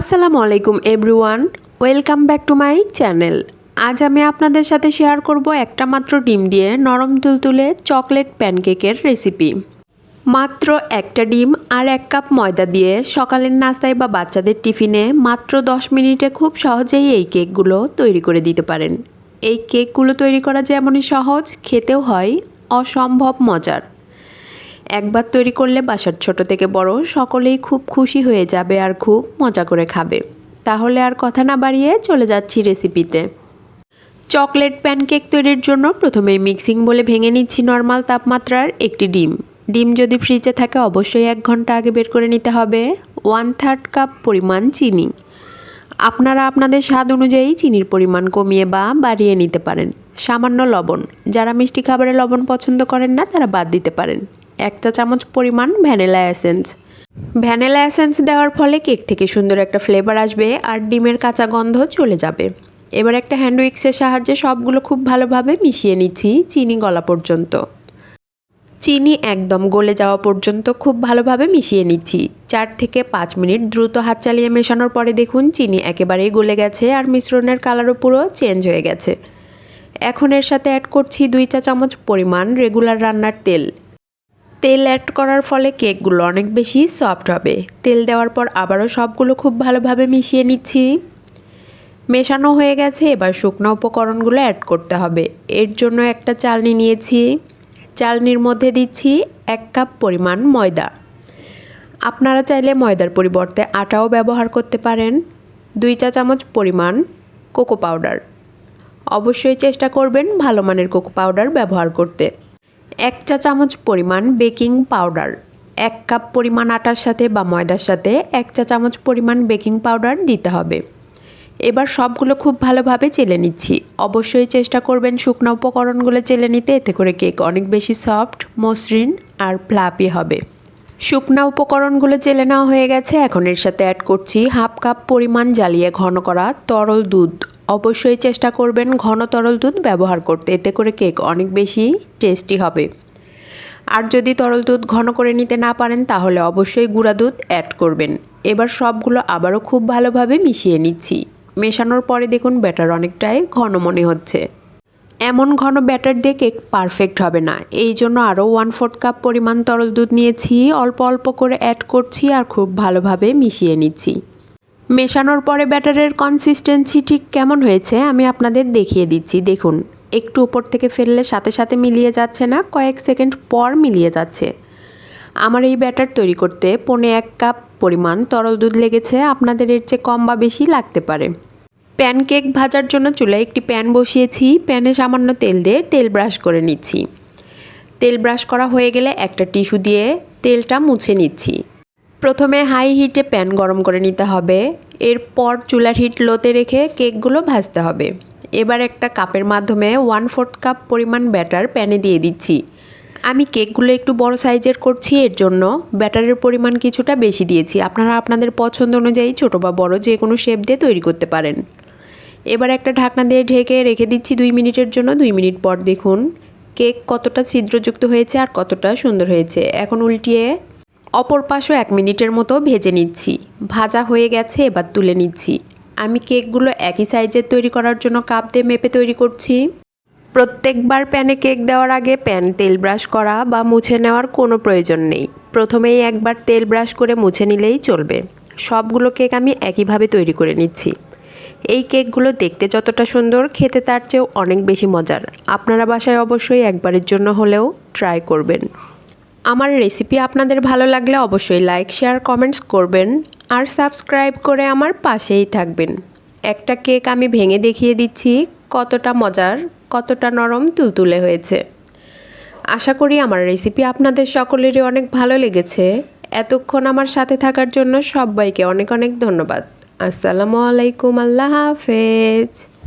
আসসালামু আলাইকুম everyone welcome back to my channel আজ আমি আপনাদের সাথে শেয়ার করব একটা মাত্র ডিম দিয়ে নরম তুলতুলে চকলেট প্যানকেকের রেসিপি মাত্র একটা ডিম আর এক কাপ ময়দা দিয়ে সকালের নাস্তায় বা বাচ্চাদের টিফিনে মাত্র দশ মিনিটে খুব সহজেই এই কেকগুলো তৈরি করে দিতে পারেন। এই কেকগুলো তৈরি করা যেমনই সহজ, খেতেও হয়, অসম্ভব মজার। একবার তৈরি করলে বাসার ছোট থেকে বড় সকলেই খুব খুশি হয়ে যাবে আর খুব মজা করে খাবে। তাহলে আর কথা না বাড়িয়ে চলে যাচ্ছি রেসিপিতে চকলেট প্যানকেক তৈরির জন্য প্রথমে মিক্সিং বলে ভেঙে নিচ্ছি নর্মাল তাপমাত্রার একটি ডিম। ডিম যদি ফ্রিজে থাকে অবশ্যই এক ঘণ্টা আগে বের করে নিতে হবে। ওয়ান থার্ড কাপ পরিমাণ চিনি। আপনারা আপনাদের স্বাদ অনুযায়ী চিনির পরিমাণ কমিয়ে বা বাড়িয়ে নিতে পারেন। সামান্য লবণ। যারা মিষ্টি খাবারে লবণ পছন্দ করেন না, তারা বাদ দিতে পারেন। এক চা চামচ পরিমাণ ভ্যানিলা এসেন্স। ভ্যানিলা এসেন্স দেওয়ার ফলে কেক থেকে সুন্দর একটা ফ্লেভার আসবে আর ডিমের কাঁচা গন্ধ চলে যাবে। এবার একটা হ্যান্ড উইক্সের সাহায্যে সবগুলো খুব ভালোভাবে মিশিয়ে নিচ্ছি চিনি গলা পর্যন্ত। চিনি একদম গলে যাওয়া পর্যন্ত খুব ভালোভাবে মিশিয়ে নিচ্ছি। চার থেকে পাঁচ মিনিট দ্রুত হাত চালিয়ে মেশানোর পরে দেখুন চিনি একেবারেই গলে গেছে আর মিশ্রণের কালারও পুরো চেঞ্জ হয়ে গেছে। এখন এর সাথে অ্যাড করছি দুই চা চামচ পরিমাণ রেগুলার রান্নার তেল। তেল অ্যাড করার ফলে কেকগুলো অনেক বেশি সফট হবে। তেল দেওয়ার পর আবারও সবগুলো খুব ভালোভাবে মিশিয়ে নিচ্ছি। মেশানো হয়ে গেছে, এবার শুকনো উপকরণগুলো অ্যাড করতে হবে। এর জন্য একটা চালনি নিয়েছি। চালনির মধ্যে দিচ্ছি এক কাপ পরিমাণ ময়দা। আপনারা চাইলে ময়দার পরিবর্তে আটাও ব্যবহার করতে পারেন। দুই চা চামচ পরিমাণ কোকো পাউডার। অবশ্যই চেষ্টা করবেন ভালো মানের কোকো পাউডার ব্যবহার করতে। এক চা চামচ পরিমাণ বেকিং পাউডার, এক কাপ পরিমাণ আটার সাথে বা ময়দার সাথে এক চা চামচ পরিমাণ বেকিং পাউডার দিতে হবে। এবার সবগুলো খুব ভালোভাবে চেলে নিচ্ছি। অবশ্যই চেষ্টা করবেন শুকনো উপকরণগুলো চেলে নিতে, এতে করে কেক অনেক বেশি সফট, মসৃণ আর ফ্লাপি হবে। শুকনা উপকরণগুলো চেলে নেওয়া হয়ে গেছে। এখন এর সাথে অ্যাড করছি হাফ কাপ পরিমাণ জ্বালিয়ে ঘন করা তরল দুধ। অবশ্যই চেষ্টা করবেন ঘন তরল দুধ ব্যবহার করতে। এতে করে কেক অনেক বেশি টেস্টি হবে। আর যদি তরল দুধ ঘন করে নিতে না পারেন, তাহলে অবশ্যই গুঁড়া দুধ অ্যাড করবেন। এবার সবগুলো আবারও খুব ভালোভাবে মিশিয়ে নিচ্ছি। মেশানোর পরে দেখুন ব্যাটার অনেকটাই ঘন মনে হচ্ছে। এমন ঘন ব্যাটার দিয়ে কেক পারফেক্ট হবে না। এই জন্য আরও ওয়ান ফোর্থ কাপ পরিমাণ তরল দুধ নিয়েছি। অল্প অল্প করে অ্যাড করছি আর খুব ভালোভাবে মিশিয়ে নিচ্ছি। মেশানোর পরে ব্যাটারের কনসিস্টেন্সি ঠিক কেমন হয়েছে, আমি আপনাদের দেখিয়ে দিচ্ছি। দেখুন, একটু উপর থেকে ফেললে সাথে সাথে মিলিয়ে যাচ্ছে না, কয়েক সেকেন্ড পর মিলিয়ে যাচ্ছে। আমার এই ব্যাটার তৈরি করতে পনে এক কাপ পরিমাণ তরল দুধ লেগেছে, আপনাদের এর চেয়ে কম বা বেশি লাগতে পারে। প্যানকেক ভাজার জন্য চুলায় একটি প্যান বসিয়েছি, প্যানে সামান্য তেল দিয়ে তেল ব্রাশ করে নিচ্ছি। তেল ব্রাশ করা হয়ে গেলে একটা টিস্যু দিয়ে তেলটা মুছে নিচ্ছি। প্রথমে হাই হিটে প্যান গরম করে নিতে হবে। এরপর চুলার হিট লোতে রেখে কেকগুলো ভাজতে হবে। এবার একটা কাপের মাধ্যমে ওয়ান ফোর্থ কাপ পরিমাণ ব্যাটার প্যানে দিয়ে দিচ্ছি। আমি কেকগুলো একটু বড় সাইজের করছি, এর জন্য ব্যাটারের পরিমাণ কিছুটা বেশি দিয়েছি। আপনারা আপনাদের পছন্দ অনুযায়ী ছোটো বা বড় যে কোনো শেপ দিয়ে তৈরি করতে পারেন। এবার একটা ঢাকনা দিয়ে ঢেকে রেখে দিচ্ছি দুই মিনিটের জন্য। দুই মিনিট পর দেখুন কেক কতটা ছিদ্রযুক্ত হয়েছে আর কতটা সুন্দর হয়েছে। এখন উল্টিয়ে অপর পাশও এক মিনিটের মতো ভেজে নিচ্ছি। ভাজা হয়ে গেছে, এবার তুলে নিচ্ছি। আমি কেকগুলো একই সাইজের তৈরি করার জন্য কাপ দিয়ে মেপে তৈরি করছি। প্রত্যেকবার প্যানে কেক দেওয়ার আগে প্যান তেল ব্রাশ করা বা মুছে নেওয়ার কোনো প্রয়োজন নেই। প্রথমেই একবার তেল ব্রাশ করে মুছে নিলেই চলবে। সবগুলো কেক আমি একইভাবে তৈরি করে নিচ্ছি। এই কেকগুলো দেখতে যতটা সুন্দর, খেতে তার চেয়েও অনেক বেশি মজার। আপনারা বাসায় অবশ্যই একবারের জন্য হলেও ট্রাই করবেন। আমার রেসিপি আপনাদের ভালো লাগলে অবশ্যই লাইক শেয়ার কমেন্টস করবেন আর সাবস্ক্রাইব করে আমার পাশেই থাকবেন। একটা কেক আমি ভেঙে দেখিয়ে দিচ্ছি, কতটা মজার, কতটা নরম তুলতুলে হয়েছে। আশা করি আমার রেসিপি আপনাদের সকলেরই অনেক ভালো লেগেছে। এতক্ষণ আমার সাথে থাকার জন্য সবাইকে অনেক অনেক ধন্যবাদ। আসসালামু আলাইকুম, আল্লাহ হাফেজ।